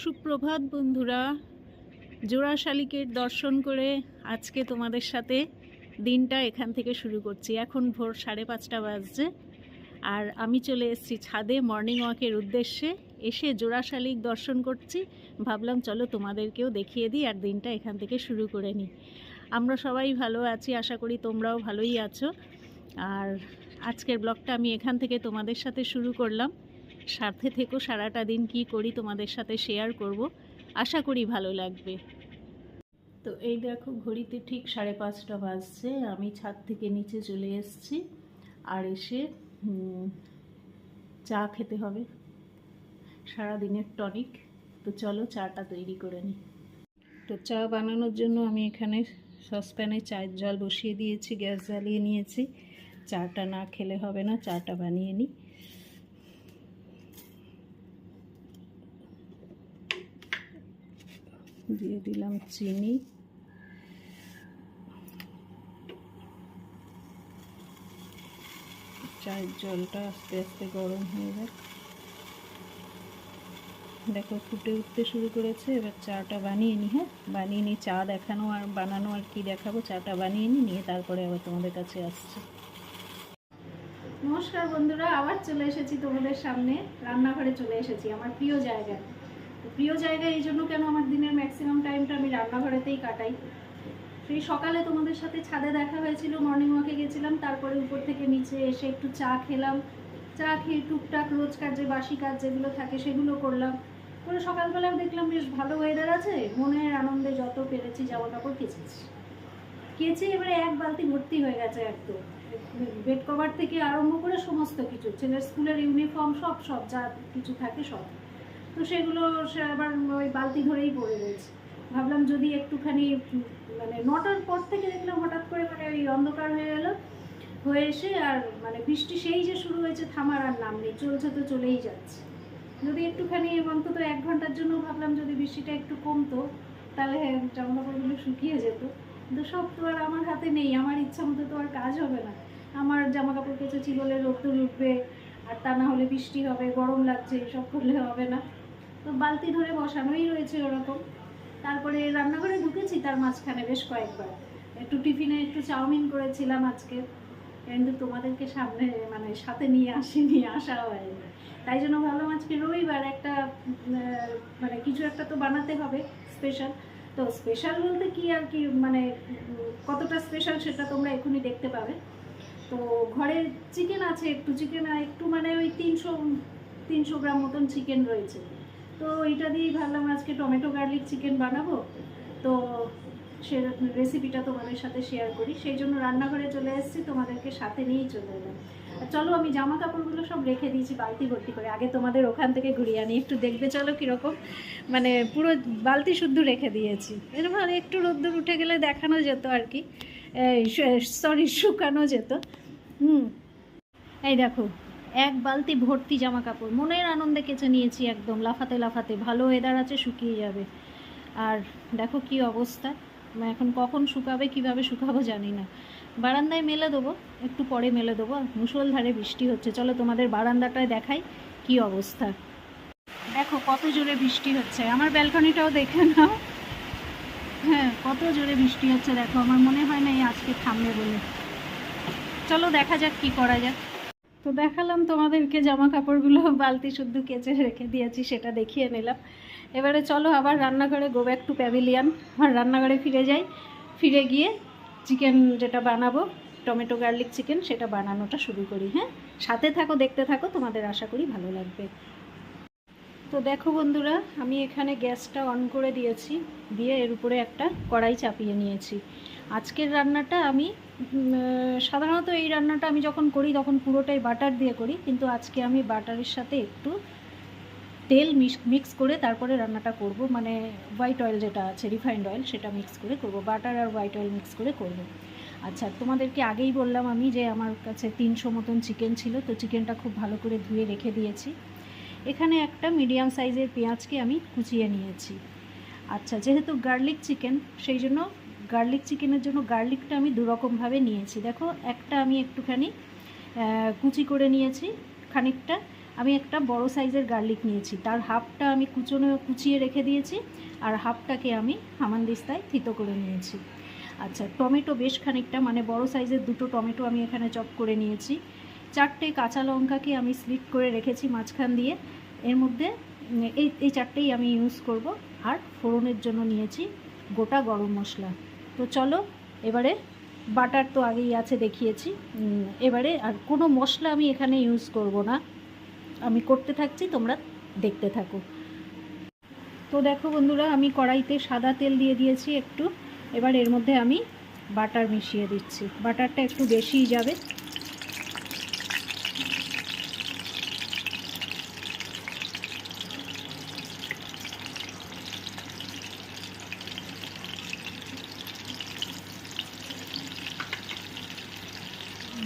সুপ্রভাত বন্ধুরা। জোড়া শালিকের দর্শন করে আজকে তোমাদের সাথে দিনটা এখান থেকে শুরু করছি। এখন ভোর সাড়ে পাঁচটা বাজছে। আর আমি চলে এসেছি ছাদে মর্নিং ওয়াকের উদ্দেশ্যে। এসে জোড়া শালিক দর্শন করছি। ভাবলাম চলো তোমাদেরকেও দেখিয়ে দিই আর দিনটা এখান থেকে শুরু করে নিই। আমরা সবাই ভালো আছি, আশা করি তোমরাও ভালোই আছো। আর আজকের ব্লগটা আমি এখান থেকে তোমাদের সাথে শুরু করলাম। সাথে থেকো, সারাটা দিন কি করি তোমাদের সাথে শেয়ার করব। আশা করি ভালো লাগবে। তো এই দেখো, ঘড়িতে ঠিক সাড়ে পাঁচটা বাজছে। আমি ছাদ থেকে নিচে চলে এসেছি আর এসে চা খেতে হবে। সারা দিনের টনিক তো চলো চাটা তৈরি করে নিই। তো চা বানানোর জন্য আমি এখানে সসপ্যানে চায়ের জল বসিয়ে দিয়েছি, গ্যাস জ্বালিয়ে নিয়েছি। চাটা না খেলে হবে না, চাটা বানিয়ে নিই। দিয়ে দিলাম চিনি। চায়ের জলটা আস্তে আস্তে গরম হয়ে যাক। দেখো ফুটে উঠতে শুরু করেছে, এবার চাটা বানিয়ে নিই হ্যাঁ? বানিয়ে নিই চা দেখানো আর বানানো আর কি দেখাবো, চাটা বানিয়ে নিই নিয়ে তারপরে আবার তোমাদের কাছে আসছে। নমস্কার বন্ধুরা, আবার চলে এসেছি তোমাদের সামনে, রান্নাঘরে চলে এসেছি, আমার প্রিয় জায়গায়। তো প্রিয় জায়গা এই জন্য কেন আমার দিনের ম্যাক্সিমাম টাইমটা আমি রান্নাঘরেতেই কাটাই? সেই সকালে তোমাদের সাথে ছাদে দেখা হয়েছিল মর্নিং ওয়াকে গেছিলাম, তারপরে উপর থেকে নিচে এসে একটু চা খেলাম। চা খেয়ে টুকটাক রোজকার যে বাসি কাজ যেগুলো থাকে সেগুলো করলাম। করে সকালবেলাও দেখলাম বেশ ভালো ওয়েদার আছে মনের আনন্দে যত পেরেছি জামা কাপড় কেচেছি। কেচে এবারে এক বালতি ভর্তি হয়ে গেছে একদম। বেড কভার থেকে আরম্ভ করে সমস্ত কিছু, ছেলের স্কুলের ইউনিফর্ম সব সব, যা কিছু থাকে সব। তো সেগুলো সে আবার ওই বালতি ধরেই পড়ে রয়েছে। ভাবলাম যদি একটুখানি মানে নটার পর থেকে দেখলাম হঠাৎ করে মানে ওই অন্ধকার হয়ে গেল। হয়ে এসে আর মানে বৃষ্টি সেই যে শুরু হয়েছে থামার আর নাম নেই, চলছে তো চলেই যাচ্ছে। যদি একটুখানি অন্তত এক ঘণ্টার জন্য ভাবলাম যদি বৃষ্টিটা একটু কমতো, তাহলে জামা কাপড়গুলো শুকিয়ে যেত। কিন্তু সব তো আর আমার হাতে নেই, আমার ইচ্ছা মতো তো আর কাজ হবে না। আমার জামা কাপড় কেচেছি বলে রোদ্দুর উঠবে, আর তা না হলে বৃষ্টি হবে, গরম লাগছে, এসব করলে হবে না। তো বালতি ধরে বসানোই রয়েছে ওরকম। তারপরে রান্নাঘরে ঢুকেছি, তার মাঝখানে বেশ কয়েকবার। একটু টিফিনে একটু চাউমিন করেছিলাম আজকে। কিন্তু তোমাদেরকে সামনে মানে সাথে নিয়ে আসিনি আসা হয়নি। তাই জন্য ভাবলাম আজকে রবিবার একটা মানে কিছু একটা তো বানাতে হবে স্পেশাল তো স্পেশাল বলতে কি আর কি মানে কতটা স্পেশাল সেটা তোমরা এখনই দেখতে পাবে। তো ঘরে চিকেন আছে, একটু চিকেন একটু মানে ওই তিনশো তিনশো গ্রাম মতন চিকেন রয়েছে। তো এইটা দিয়েই ভাবলাম আজকে টমেটো গার্লিক চিকেন বানাবো। তো সে রেসিপিটা তোমাদের সাথে শেয়ার করি। সেই জন্য রান্নাঘরে চলে এসেছি, তোমাদেরকে সাথে নিয়েই চলে এলাম। চলো, আমি জামা কাপড়গুলো সব রেখে দিয়েছি, বালতি ভর্তি করে। আগে তোমাদের ওখান থেকে ঘুরিয়ে আনি, একটু দেখবে চলো কীরকম। মানে পুরো বালতি শুদ্ধ রেখে দিয়েছি। এরকম আর একটু রোদ্দুর উঠে গেলে দেখানো যেত আর কি। সরি শুকানো যেত। হুম। এই দেখো এক বালতি ভর্তি জামা কাপড় মনের আনন্দে কেচে নিয়েছি একদম। লাফাতে লাফাতে ভালো ওয়েদার আছে, শুকিয়ে যাবে। আর দেখো কি অবস্থা। এখন কখন শুকাবে, কীভাবে শুকাবো জানি না। বারান্দায় মেলে দেবো, একটু পরে মেলে দেবো। মুষলধারে বৃষ্টি হচ্ছে। চলো তোমাদের বারান্দাটায় দেখাই কি অবস্থা। দেখো কত জোরে বৃষ্টি হচ্ছে। আমার ব্যালকনিটাও দেখে নাও। হ্যাঁ কত জোরে বৃষ্টি হচ্ছে। দেখো, আমার মনে হয় না এই আজকে থামবে বলে। চলো দেখা যাক কি করা যাক তো দেখালাম তোমাদেরকে জামা কাপড়গুলো বালতি শুদ্ধ কেচে রেখে দিয়েছি, সেটা দেখিয়ে নিলাম। এবারে চলো আবার রান্নাঘরে গো ব্যাক টু প্যাভিলিয়ান আর রান্নাঘরে ফিরে যাই। ফিরে গিয়ে চিকেন যেটা বানাবো, টমেটো গার্লিক চিকেন সেটা বানানোটা শুরু করি হ্যাঁ? সাথে থাকো, দেখতে থাকো, তোমাদের আশা করি ভালো লাগবে। তো দেখো বন্ধুরা, আমি এখানে গ্যাসটা অন করে দিয়েছি, দিয়ে এর উপরে একটা কড়াই চাপিয়ে নিয়েছি। আজকের রান্নাটা আমি সাধারণত এই রান্নাটা আমি যখন করি তখন পুরোটাই বাটার দিয়ে করি, কিন্তু আজকে আমি বাটারের সাথে একটু তেল মিক্স করে তারপরে রান্নাটা করব। মানে হোয়াইট অয়েল যেটা আছে রিফাইন্ড অয়েল সেটা মিক্স করে করব। বাটার আর হোয়াইট অয়েল মিক্স করে করব। আচ্ছা তোমাদেরকে আগেই বললাম আমি যে আমার কাছে তিনশো মতন চিকেন ছিল, তো চিকেনটা খুব ভালো করে ধুয়ে রেখে দিয়েছি। এখানে একটা মিডিয়াম সাইজের পেঁয়াজকে আমি কুচিয়ে নিয়েছি। আচ্ছা যেহেতু গার্লিক চিকেন সেই জন্য গার্লিক চিকেনের জন্য গার্লিকটা আমি দুরকমভাবে নিয়েছি। দেখো, একটা আমি একটুখানি কুচি করে নিয়েছি খানিকটা। আমি একটা বড় সাইজের গার্লিক নিয়েছি। তার হাফটা আমি কুচনো, কুচিয়ে রেখে দিয়েছি আর হাফটাকে আমি হামানদিস্তায় থিতো করে নিয়েছি। আচ্ছা টমেটো বেশ খানিকটা মানে বড় সাইজের দুটো টমেটো আমি এখানে চপ করে নিয়েছি। চারটে কাঁচা লঙ্কাকে আমি স্লিট করে রেখেছি মাঝখান দিয়ে। এর মধ্যে এই এই চারটেই আমি ইউজ করব। আর ফোড়নের জন্য নিয়েছি গোটা গরম মশলা। তো চলো, এবারে বাটার তো আগেই আছে দেখিয়েছি। এবারে আর কোনো মশলা আমি এখানে ইউজ করব না। আমি করতে থাকছি, তোমরা দেখতে থাকো। তো দেখো বন্ধুরা, আমি কড়াইতে সাদা তেল দিয়ে দিয়েছি একটু। এবার এর মধ্যে আমি বাটার মিশিয়ে দিচ্ছি। বাটারটা একটু বেশিই যাবে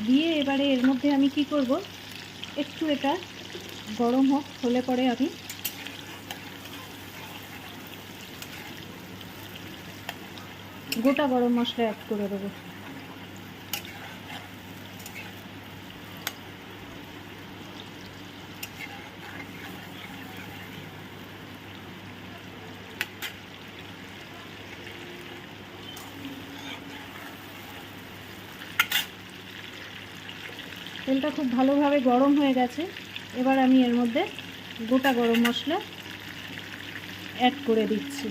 দিয়ে এবারে এর মধ্যে আমি কি করব? একটু এটা গরম হোক, হলে পরে আমি গোটা গরম মশলা অ্যাড করে দেবো। তেলটা খুব ভালোভাবে গরম হয়ে গেছে। এবার আমি এর মধ্যে গোটা গরম মশলা অ্যাড করে দিচ্ছি।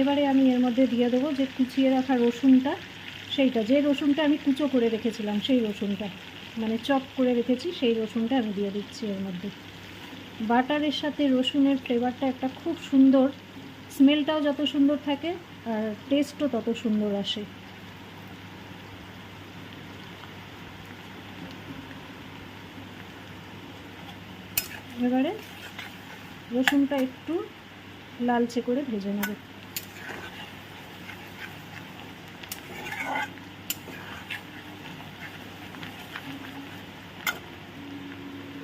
এবারে আমি এর মধ্যে দিয়ে দেবো যে কুচিয়ে রাখা রসুনটা। সেইটা, যে রসুনটা আমি কুচো করে রেখেছিলাম, সেই রসুনটা। মানে চপ করে রেখেছি, সেই রসুনটা আমি দিয়ে দিচ্ছি এর মধ্যে। বাটারের সাথে রসুনের ফ্লেভারটা একটা খুব সুন্দর স্মেলটাও যত সুন্দর থাকে, আর টেস্টও তত সুন্দর আসে। এবারে রসুনটা একটু লালচে করে ভেজে নেবে।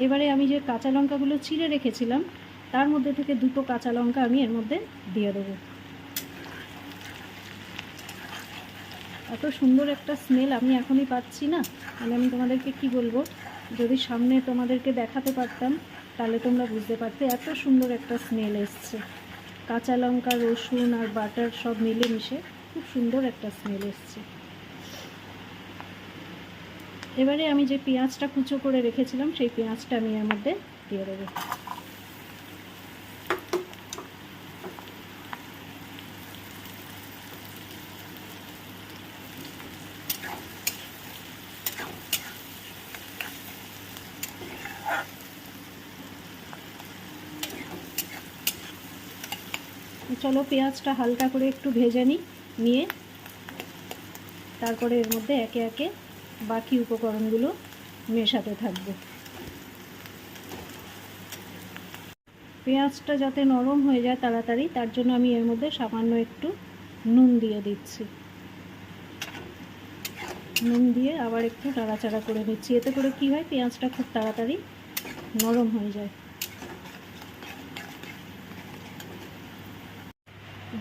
এবারে আমি যে কাঁচা লঙ্কাগুলো চিড়ে রেখেছিলাম, তার মধ্যে থেকে দুটো কাঁচা লঙ্কা আমি এর মধ্যে দিয়ে দেবো। এত সুন্দর একটা স্মেল আমি এখনই পাচ্ছি না। মানে আমি তোমাদেরকে কি বলব, যদি সামনে তোমাদেরকে দেখাতে পারতাম, তাহলে তোমরা বুঝতে পারতে এত সুন্দর একটা স্মেল এসছে। কাঁচা লঙ্কা, রসুন আর বাটার সব মিলে মিশে খুব সুন্দর একটা স্মেল এসছে। এবারে আমি যে পেঁয়াজটা কুচো করে রেখেছিলাম, সেই পেঁয়াজটা আমি এর মধ্যে দিয়ে দেবো। চলো পেঁয়াজটা হালকা করে একটু ভেজে নিই, নিয়ে তারপরে এর মধ্যে একে একে বাকি উপকরণগুলো মেশাতে থাকব। পেঁয়াজটা যাতে নরম হয়ে যায় তাড়াতাড়ি, তার জন্য আমি এর মধ্যে সামান্য একটু নুন দিয়ে দিচ্ছি। নুন দিয়ে আবার একটু নাড়াচাড়া করে নিচ্ছি। এতে করে কি হয়, পেঁয়াজটা খুব তাড়াতাড়ি নরম হয়ে যায়।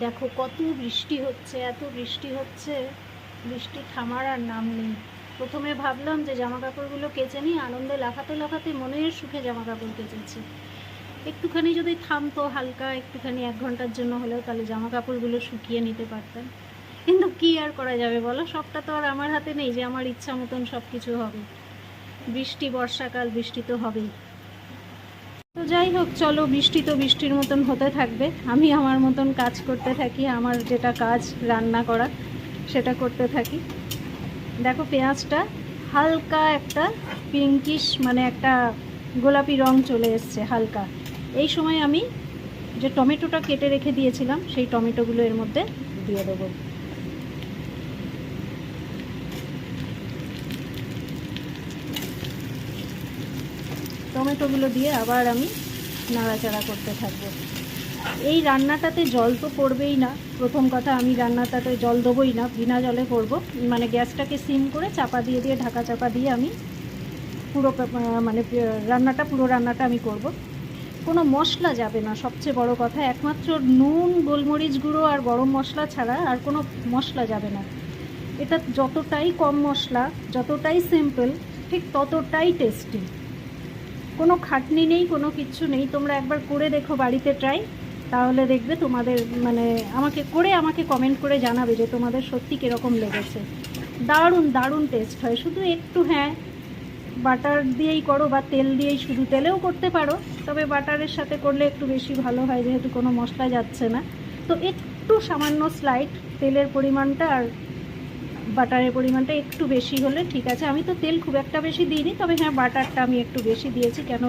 দেখো কত বৃষ্টি হচ্ছে, এত বৃষ্টি হচ্ছে, বৃষ্টি থামার আর নাম নেই। প্রথমে ভাবলাম যে জামা কাপড়গুলো কেচে নিই আনন্দে লাফাতে লাফাতে মনের সুখে জামা কাপড় কেচেছি। একটুখানি যদি থামতো হালকা, একটুখানি এক ঘণ্টার জন্য হলেও তাহলে জামা কাপড়গুলো শুকিয়ে নিতে পারতাম। কিন্তু কি আর করা যাবে বলো? সবটা তো আর আমার হাতে নেই যে আমার ইচ্ছা মতন সব কিছু হবে। বৃষ্টি, বর্ষাকাল, বৃষ্টি তো হবেই। তো যাই হোক, চলো বৃষ্টি তো বৃষ্টির মতন হতে থাকবে। আমি আমার মতন কাজ করতে থাকি, আমার যেটা কাজ রান্না করা, সেটা করতে থাকি। দেখো পেঁয়াজটা হালকা একটা পিঙ্কিশ মানে একটা গোলাপি রং চলে এসছে হালকা। এই সময় আমি যে টমেটোটা কেটে রেখে দিয়েছিলাম, সেই টমেটোগুলো এর মধ্যে দিয়ে দেবো। টমেটোগুলো দিয়ে আবার আমি নাড়াচাড়া করতে থাকব। এই রান্নাটাতে জল তো পড়বেই না। প্রথম কথা, আমি রান্নাটাতে জল দেবোই না, বিনা জলে করব। মানে গ্যাসটাকে সিম করে চাপা দিয়ে দিয়ে, ঢাকা চাপা দিয়ে আমি পুরো মানে রান্নাটা, পুরো রান্নাটা আমি করব। কোনো মশলা যাবে না, সবচেয়ে বড় কথা। একমাত্র নুন, গোলমরিচ গুঁড়ো আর গরম মশলা ছাড়া আর কোনো মশলা যাবে না। এটা যতটাই কম মশলা, যতটাই সিম্পল, ঠিক ততটাই টেস্টি। কোনো খাটনি নেই, কোনো কিচ্ছু নেই। তোমরা একবার করে দেখো বাড়িতে ট্রাই। তাহলে দেখবে তোমাদের মানে আমাকে করে, আমাকে কমেন্ট করে জানাবে যে তোমাদের সত্যি কীরকম লেগেছে। দারুণ দারুণ টেস্ট হয়। শুধু একটু হ্যাঁ বাটার দিয়েই করো বা তেল দিয়েই শুধু তেলেও করতে পারো, তবে বাটারের সাথে করলে একটু বেশি ভালো হয়, যেহেতু কোনো মশলা যাচ্ছে না। তো একটু সামান্য স্লাইড তেলের পরিমাণটা আর বাটারের পরিমাণটা একটু বেশি হলে ঠিক আছে। আমি তো তেল খুব একটা বেশি দিইনি, তবে হ্যাঁ বাটারটা আমি একটু বেশি দিয়েছি, কেন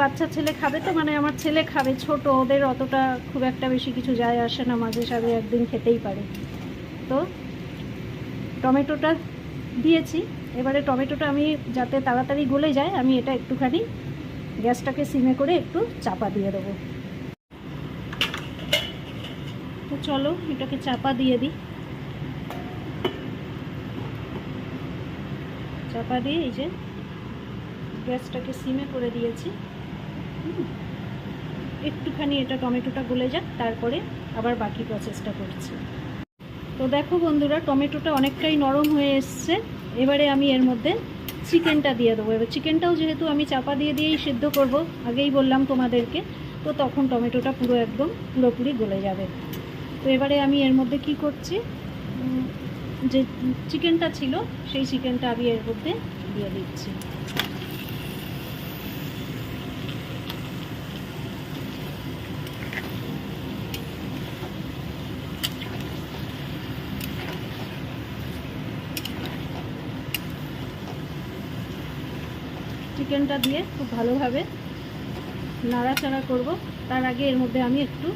বাচ্চা ছেলে খাবে তো মানে আমার ছেলে খাবে, ছোট, ওদের অতটা খুব একটা বেশি কিছু যায় আসে না, মাঝে সাঝে একদিন খেতেই পারে। তো টমেটোটা দিয়েছি, এবারে টমেটোটা আমি যাতে তাড়াতাড়ি গলে যায়, আমি এটা একটুখানি গ্যাসটাকে সিমে করে একটু চাপা দিয়ে দেবো। তো চলো, এটাকে চাপা দিয়ে দিই। চাপা দিয়ে এই যে গ্যাসটাকে সিমে করে দিয়েছি। একটুখানি এটা টমেটোটা গলে যাক, তারপরে আবার বাকি প্রসেসটা করছি। তো দেখো বন্ধুরা, টমেটোটা অনেকটাই নরম হয়ে এসছে। এবারে আমি এর মধ্যে চিকেনটা দিয়ে দেবো। এবার চিকেনটাও যেহেতু আমি চাপা দিয়ে দিয়েই সিদ্ধ করব, আগেই বললাম তোমাদেরকে, তো তখন টমেটোটা পুরো একদম পুরোপুরি গলে যাবে। তো এবারে আমি এর মধ্যে কি করছি? যে চিকেনটা ছিল, সেই চিকেনটা আমি এর মধ্যে দিয়ে দিচ্ছি। চিকেনটা দিয়ে খুব ভালোভাবে নাড়াচাড়া করব। তার আগে এর মধ্যে আমি একটু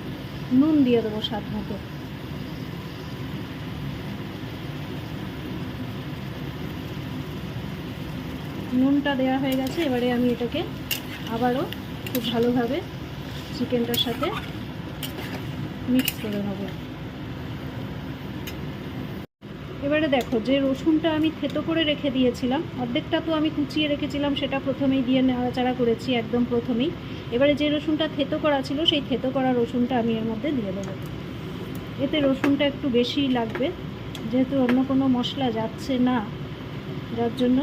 নুন দিয়ে দেবো স্বাদ মতো। নুনটা দেওয়া হয়ে গেছে, এবারে আমি এটাকে আবারও খুব ভালোভাবে চিকেনটার সাথে মিক্স করে নেব। এবারে দেখো, যে রসুনটা আমি থেতো করে রেখে দিয়েছিলাম, অর্ধেকটা তো আমি কুচিয়ে রেখেছিলাম, সেটা প্রথমেই দিয়ে নাড়াচাড়া করেছি একদম প্রথমেই। এবারে যে রসুনটা থেতো করা ছিল, সেই থেতো করা রসুনটা আমি এর মধ্যে দিয়ে দেবো। এতে রসুনটা একটু বেশি লাগবে, যেহেতু অন্য কোনো মশলা যাচ্ছে না, যার জন্য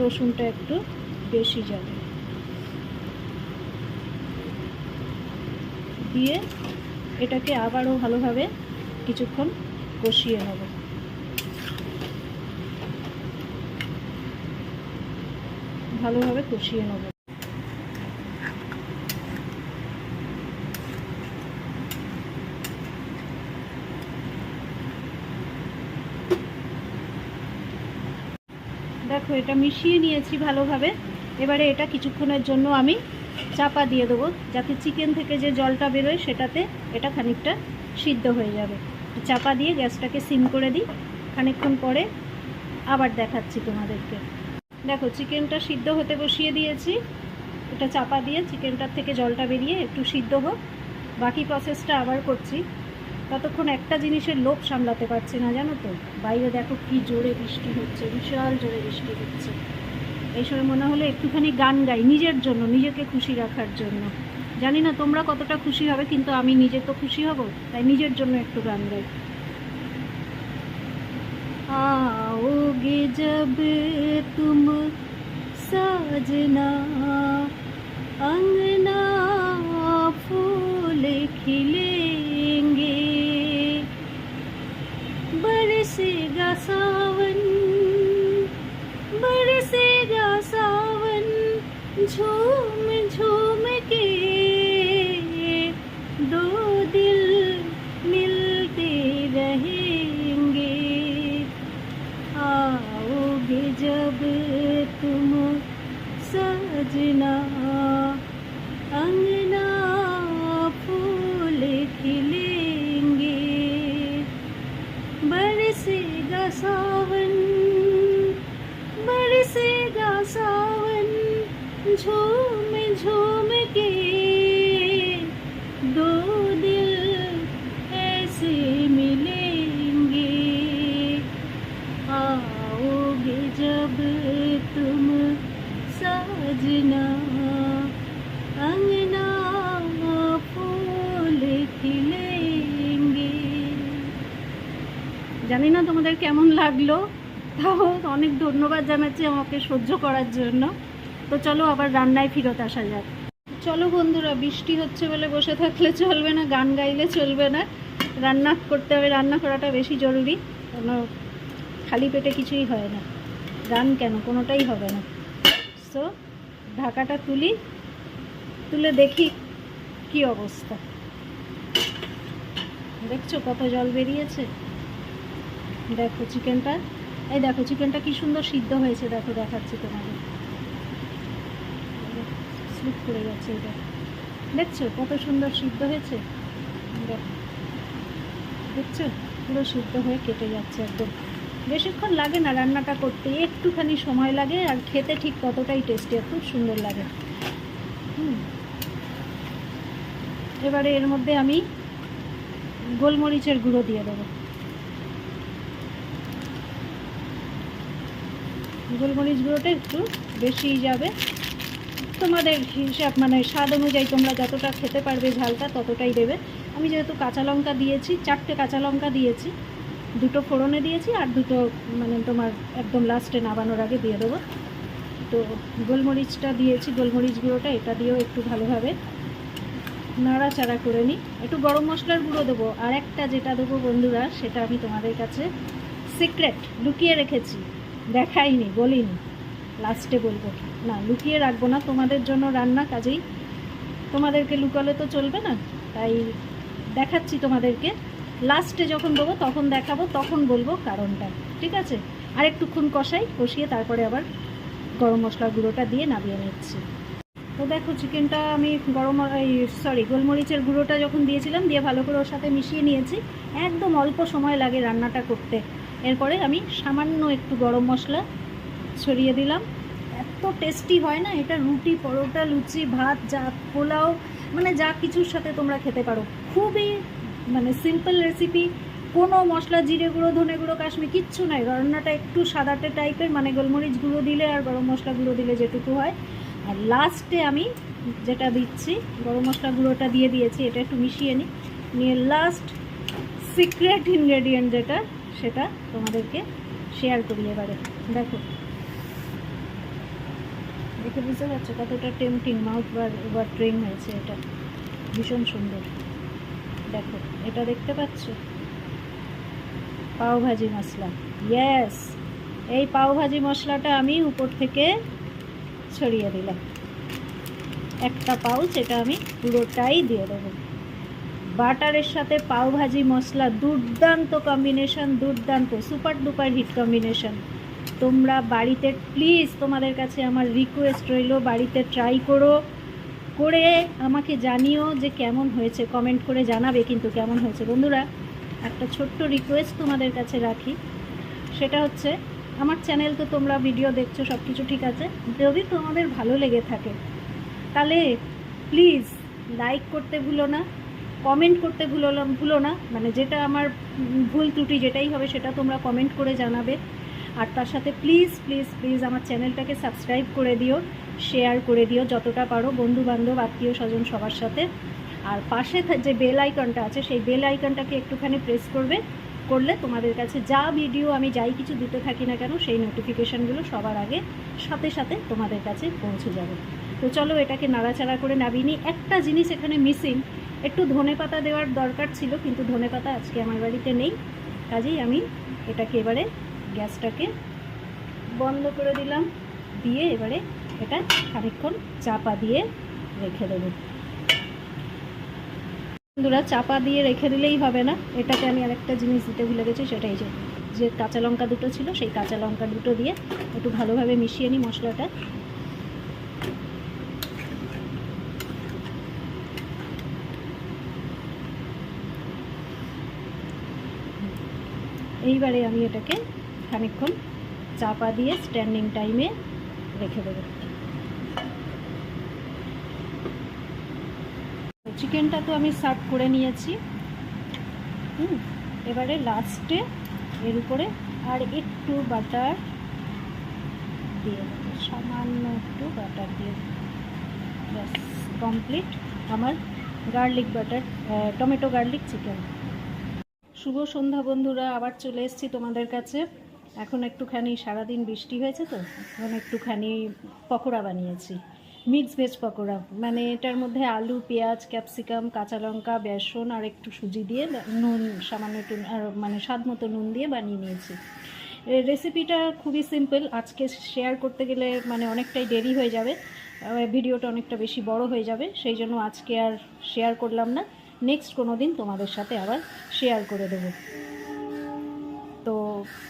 রসুনটা একটু বেশি যাবে। দিয়ে এটাকে আবারও ভালোভাবে কিছুক্ষণ কষিয়ে নেব। ভালোভাবে কষিয়ে নেব। দেখো, এটা মিশিয়ে নিয়েছি ভালোভাবে। এবারে এটা কিছুক্ষণের জন্য আমি চাপা দিয়ে দেবো, যাতে চিকেন থেকে যে জলটা বেরোয় সেটাতে এটা খানিকটা সিদ্ধ হয়ে যাবে। চাপা দিয়ে গ্যাসটাকে সিম করে দিই। খানিকক্ষণ পরে আবার দেখাচ্ছি তোমাদেরকে। দেখো, চিকেনটা সিদ্ধ হতে বসিয়ে দিয়েছি। এটা চাপা দিয়ে চিকেনটার থেকে জলটা বেরিয়ে একটু সিদ্ধ হোক। বাকি প্রসেসটা আবার করছি। ততক্ষণ একটা জিনিসের লোভ সামলাতে পারছি না, জানো তো? বাইরে দেখো কি জোরে বৃষ্টি হচ্ছে, বিশাল জোরে বৃষ্টি হচ্ছে। এই সময় মনে হলো একটুখানি গান গাই, নিজের জন্য, নিজেকে খুশি রাখার জন্য। জানি না তোমরা কতটা খুশি হবে, কিন্তু আমি নিজে তো খুশি হব, তাই নিজের জন্য একটু গান গাই। आओगे जब तुम साजना अंगना फूल खिलेंगे। बरसेगा सावन सावन बरसेगा सावन झूम তোমাদের কেমন লাগল? তাও অনেক ধন্যবাদ জানাচ্ছি আমাকে সহ্য করার জন্য। তো চলো আবার রান্নায় ফিরত আসা যাক। চলো বন্ধুরা, বৃষ্টি হচ্ছে বলে বসে থাকলে চলবে না, গান গাইলে চলবে না। রান্না করতে হবে, রান্না করাটা বেশি জরুরি। কোনো খালি পেটে কিছুই হয় না। গান কেন? কোনোটাই হবে না। সো ঢাকাটা তুলি, তুলে দেখি কি অবস্থা। দেখছ কত জল বেরিয়েছে? দেখো চিকেনটা। এই দেখো, চিকেনটা কি সুন্দর সিদ্ধ হয়েছে, দেখো, দেখাচ্ছি তোমাদের। স্লিপ করে যাচ্ছে এটা। দেখছ কত সুন্দর সিদ্ধ হয়েছে? দেখো। দেখছ? পুরো সিদ্ধ হয়ে কেটে যাচ্ছে একদম। বেশিক্ষণ লাগে না রান্নাটা করতে, একটুখানি সময় লাগে আর খেতে ঠিক ততটাই টেস্টি আর খুব সুন্দর লাগে। হুম। এবারে এর মধ্যে আমি গোলমরিচের গুঁড়ো দিয়ে দেবো। গোলমরিচ গুঁড়োটা একটু বেশি যাবে। তোমাদের হিসাব মানে স্বাদ অনুযায়ী তোমরা যতটা খেতে পারবে ঝালটা ততটাই দেবে। আমি যেহেতু কাঁচা লঙ্কা দিয়েছি, চারটে কাঁচা লঙ্কা দিয়েছি, দুটো ফোড়নে দিয়েছি আর দুটো মানে তোমার একদম লাস্টে নাবানোর আগে দিয়ে দেবো। তো গোলমরিচটা দিয়েছি গোলমরিচ গুঁড়োটা এটা দিয়েও একটু ভালোভাবে নাড়াচাড়া করে নিই। একটু গরম মশলার গুঁড়ো দেবো, আর একটা যেটা দেবো বন্ধুরা, সেটা আমি তোমাদের কাছে সিক্রেট লুকিয়ে রেখেছি। দেখাইনি, বলিনি। লাস্টে বলব না, লুকিয়ে রাখব না, তোমাদের জন্য রান্না কাজেই। তোমাদেরকে লুকালে তো চলবে না, তাই দেখাচ্ছি তোমাদেরকে। লাস্টে যখন দেবো তখন দেখাবো, তখন বলব কারণটা। ঠিক আছে? আর একটুক্ষণ কষাই, কষিয়ে তারপরে আবার গরম মশলা গুঁড়োটা দিয়ে নামিয়ে নিচ্ছি। তো দেখো, চিকেনটা আমি গরম সরি গোলমরিচের গুঁড়োটা যখন দিয়েছিলাম, দিয়ে ভালো করে ওর সাথে মিশিয়ে নিয়েছি। একদম অল্প সময় লাগে রান্নাটা করতে। এরপরে আমি সামান্য একটু গরম মশলা ছড়িয়ে দিলাম। এত টেস্টি হয় না, এটা রুটি, পরোটা, লুচি, ভাত, যা পোলাও মানে যা কিছুর সাথে তোমরা খেতে পারো। খুবই মানে সিম্পল রেসিপি কোনো মশলা, জিরে গুঁড়ো, ধনে গুঁড়ো, কাশ্মীর, কিচ্ছু নাই। রান্নাটা একটু সাদাটে টাইপের মানে গোলমরিচ গুঁড়ো দিলে আর গরম মশলা গুঁড়ো দিলে যেটুকু হয়। আর লাস্টে আমি যেটা দিচ্ছি, গরম মশলা গুঁড়োটা দিয়ে দিয়েছি, এটা একটু মিশিয়ে নিই। নিয়ে লাস্ট সিক্রেট ইনগ্রেডিয়েন্ট যেটা সেটা তোমাদেরকে শেয়ার করি এবারে। দেখো। দেখে বুঝতে পারছ কতটা টেম্পটিং মাউথ বার ট্রেন হয়েছে এটা। ভীষণ সুন্দর। দেখো, এটা দেখতে পাচ্ছ? পাওভাজি মশলা। ইয়েস এই পাওভাজি মশলাটা আমি উপর থেকে ছড়িয়ে দিলাম। একটা পাউচ এটা আমি পুরোটাই দিয়ে দেবো। বাটারের সাথে পাওভাজি মশলা, দুর্দান্ত কম্বিনেশন দুর্দান্ত সুপার ডুপার হিট কম্বিনেশন তোমরা বাড়িতে প্লিজ তোমাদের কাছে আমার রিকোয়েস্ট রইল, বাড়িতে ট্রাই করো। করে আমাকে জানিও যে কেমন হয়েছে কমেন্ট করে জানাবে কিন্তু কেমন হয়েছে। বন্ধুরা, একটা ছোট্ট রিকোয়েস্ট তোমাদের কাছে রাখি। সেটা হচ্ছে, আমার চ্যানেল তো তোমরা ভিডিও দেখছ সব কিছু ঠিক আছে। যদি তোমাদের ভালো লেগে থাকে, তাহলে প্লিজ লাইক করতে ভুলো না। কমেন্ট করতে ভুলো ভুলো না। মানে যেটা আমার ভুল ত্রুটি যেটাই হবে সেটা তোমরা কমেন্ট করে জানাবে। আর তার সাথে প্লিজ প্লিজ প্লিজ আমার চ্যানেলটাকে সাবস্ক্রাইব করে দিও শেয়ার করে দিও যতটা পারো বন্ধু বান্ধব আত্মীয় স্বজন সবার সাথে। আর পাশে যে বেল আইকনটা আছে সেই বেল আইকনটাকে একটুখানি প্রেস করবে, করলে তোমাদের কাছে যা ভিডিও আমি যাই কিছু দিতে থাকি না কেন সেই নোটিফিকেশানগুলো সবার আগে সাথে সাথে তোমাদের কাছে পৌঁছে যাবে। তো চলো এটাকে নাড়াচাড়া করে নামিয়ে নিই একটা জিনিস এখানে মিসিং একটু ধনে পাতা দেওয়ার দরকার ছিল, কিন্তু ধনে পাতা আজকে আমার বাড়িতে নেই। কাজেই আমি এটাকে এবারে গ্যাসটাকে বন্ধ করে দিলাম, দিয়ে এবারে এটা খানিকক্ষণ চাপা দিয়ে রেখে দেবো। বন্ধুরা, চাপা দিয়ে রেখে দিলেই হবে না। এটাকে আমি আরেকটা জিনিস দিতে ভুলে গেছি, সেটাই যে যে কাঁচা লঙ্কা দুটো ছিল, সেই কাঁচা লঙ্কা দুটো দিয়ে একটু ভালোভাবে মিশিয়ে নিই মশলাটা। এইবারে আমি এটাকে খানিকক্ষণ চাপা দিয়ে স্ট্যান্ডিং টাইমে রেখে দেবো। চিকেনটা তো আমি সার্ভ করে নিয়েছি। হুম, এবারে লাস্টে এর উপরে আর একটু বাটার দিয়ে দেবো। সামান্য একটু বাটার দিয়ে। ব্যাস কমপ্লিট আমার garlic butter tomato garlic chicken শুভ সন্ধ্যা বন্ধুরা, আবার চলে এসেছি তোমাদের কাছে। এখন একটুখানি সারাদিন বৃষ্টি হয়েছে তো, এখন একটুখানি পকোড়া বানিয়েছি মিক্স ভেজ পকোড়া। মানে এটার মধ্যে আলু, পেঁয়াজ ক্যাপসিকাম কাঁচা লঙ্কা, বেসন আর একটু সুজি দিয়ে নুন, সামান্য একটু মানে স্বাদ মতো নুন দিয়ে বানিয়ে নিয়েছি। রেসিপিটা খুবই সিম্পল আজকে শেয়ার করতে গেলে মানে অনেকটাই দেরি হয়ে যাবে ভিডিওটা অনেকটা বেশি বড় হয়ে যাবে, সেই জন্য আজকে আর শেয়ার করলাম না। নেক্সট কোনো দিন তোমাদের সাথে আবার শেয়ার করে দেবো। তো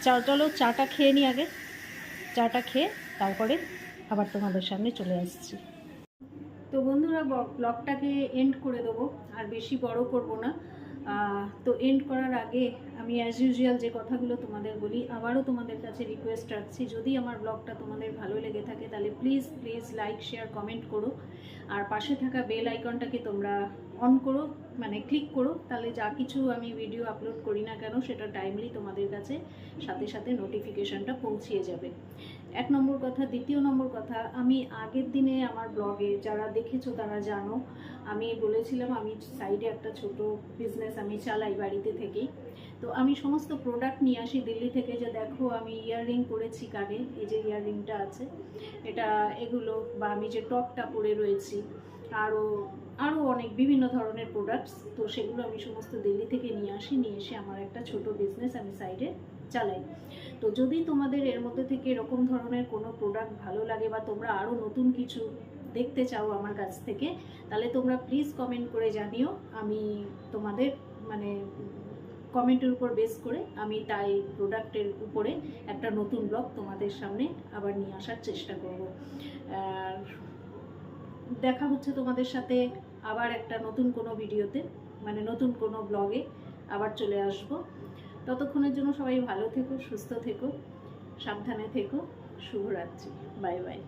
চা চলো চাটা খেয়ে নিই আগে। চাটা খেয়ে তারপরে আবার তোমাদের সামনে চলে আসছি। তো বন্ধুরা ব্লগটাকে এন্ড করে দেবো, আর বেশি বড় করব না। তো এন্ড করার আগে আমি অ্যাজ ইউজুয়াল যে কথাগুলো তোমাদের বলি, আবারও তোমাদের কাছে রিকোয়েস্ট রাখছি, যদি আমার ব্লগটা তোমাদের ভালো লেগে থাকে, তাহলে please please like share comment করো। আর পাশে থাকা বেল আইকনটাকে তোমরা অন করো মানে ক্লিক করো, তাহলে যা কিছু আমি ভিডিও আপলোড করি না কেন, সেটা টাইমলি তোমাদের কাছে সাথে সাথে নোটিফিকেশানটা পৌঁছিয়ে যাবে। এক নম্বর কথা, দ্বিতীয় নম্বর কথা, আমি আগের দিনে আমার ব্লগে যারা দেখেছ তারা জানো, আমি বলেছিলাম আমি সাইডে একটা ছোট বিজনেস আমি চালাই বাড়িতে থেকেই। তো আমি সমস্ত প্রোডাক্ট নিয়ে আসি দিল্লি থেকে যে দেখো আমি ইয়াররিং করেছি কানে, এই যে ইয়াররিংটা আছে, এটা এগুলো বা আমি যে টপটা পরে রয়েছি, আরও আরও অনেক বিভিন্ন ধরনের প্রোডাক্টস তো সেগুলো আমি সমস্ত দিল্লি থেকে নিয়ে আসি, নিয়ে এসে আমার একটা ছোট বিজনেস আমি সাইডে চালাই। তো যদি তোমাদের এর মধ্যে থেকে এরকম ধরনের কোনো প্রোডাক্ট ভালো লাগে বা তোমরা আরও নতুন কিছু দেখতে চাও আমার কাছ থেকে, তাহলে তোমরা প্লিজ কমেন্ট করে জানিও। আমি তোমাদের মানে কমেন্টের উপর বেস করে আমি তাই প্রোডাক্টের উপরে একটা নতুন ব্লগ তোমাদের সামনে আবার নিয়ে আসার চেষ্টা করব। আর দেখা হচ্ছে তোমাদের সাথে আবার একটা নতুন কোনো ভিডিওতে মানে নতুন কোনো ব্লগে আবার চলে আসব। ততক্ষণের জন্য সবাই ভালো থেকো, সুস্থ থেকো, সাবধানে থেকো, শুভরাত্রি, বাই বাই।